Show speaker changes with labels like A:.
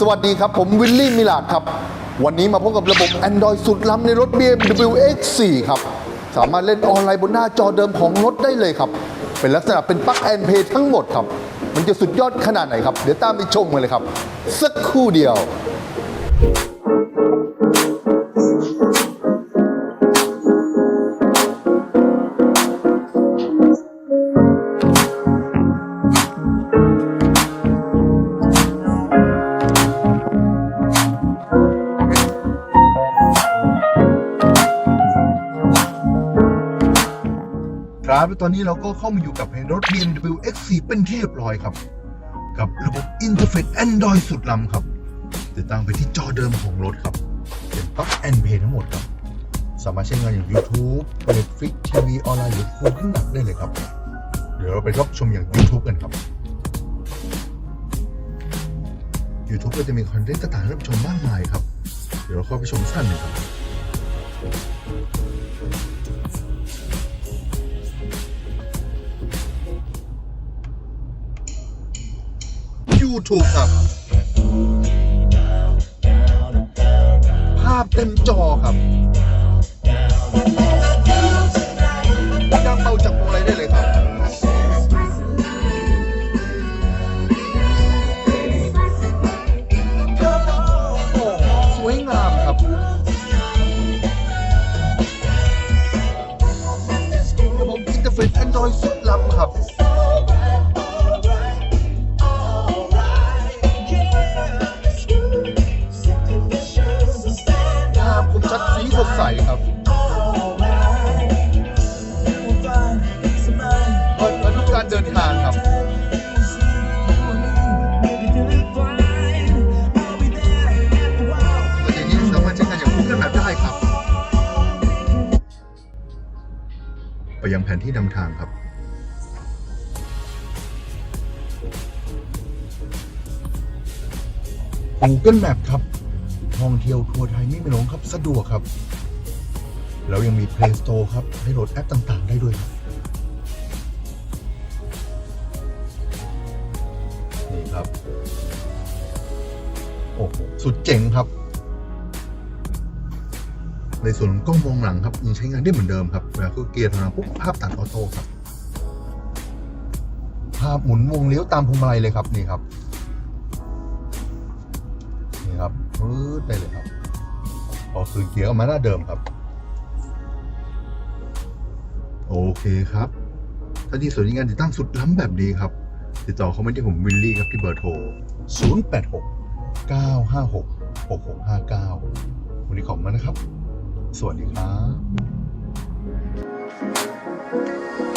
A: สวัสดีครับ ผมวิลลี่มิลาดครับ วันนี้มาพบกับระบบ Android สุดล้ำในรถ BMW X4 ครับ สามารถเล่นออนไลน์บนหน้าจอเดิมของรถได้เลยครับ เป็นลักษณะเป็นปลั๊กแอนเพย์ทั้งหมดครับ มันจะสุดยอดขนาดไหนครับ เดี๋ยวตามไปชมกันเลยครับ สักครู่เดียว ครับตอนนี้เราก็เข้ามาอยู่กับรถ BMW X4 เป็นที่เรียบร้อยครับ กับระบบอินเทอร์เฟซ Android สุดล้ำครับติดตั้งไปที่จอเดิมของรถครับเป็นปลั๊กแอนเพย์ทั้งหมดครับ สามารถใช้งานอย่าง YouTube Netflix ทีวีออนไลน์หรือคูเครื่องหนักได้เลยครับ เดี๋ยวเราไปรับชมอย่าง YouTube กันครับ YouTube ก็จะมีคอนเทนต์ต่างๆรับชมมากมายครับ เดี๋ยวเราเข้าไปชมสั้นหนึ่งครับ YouTube ครับ ภาพเต็มจอครับยังเบาจากพวงมาลัยได้เลยครับโอ้สวยงามครับระบบอินเทอร์เฟซ Android สุดล้ำครับ สครับเปิดเผยทุกการเดินทางครับก็อย่างนี้สามารถใช้งานอย่างคุ้มกันแบบได้ครับ ไปยังแผนที่นำทางครับ Google Map ครับท่องเที่ยวทั่วไทยไม่มีหลงครับ สะดวกครับ แล้วยังมี Play Store ครับ ให้โหลดแอปต่างๆ ได้ด้วยครับนี่ครับ โอ้โหสุดเจ๋งครับ ในส่วนของกล้องมองหลังครับยังใช้งานได้เหมือนเดิมครับเวลาคือเกียร์ถอยหลังปุ๊บภาพตัดออโต้ครับ ภาพหมุนวงเลี้ยวตามพวงมาลัยเลยครับนี่ครับนี่ครับปื๊ดได้เลยครับพอคืนเกียร์ออกมาหน้าเดิมครับ โอเคครับ ถ้าที่สนใจงานติดตั้งสุดล้ำแบบนี้ครับ ติดต่อเข้ามาที่ผมวิลลี่ครับที่เบอร์โทร 086 956 6659 วันนี้ขอบมากนะครับ สวัสดีครับ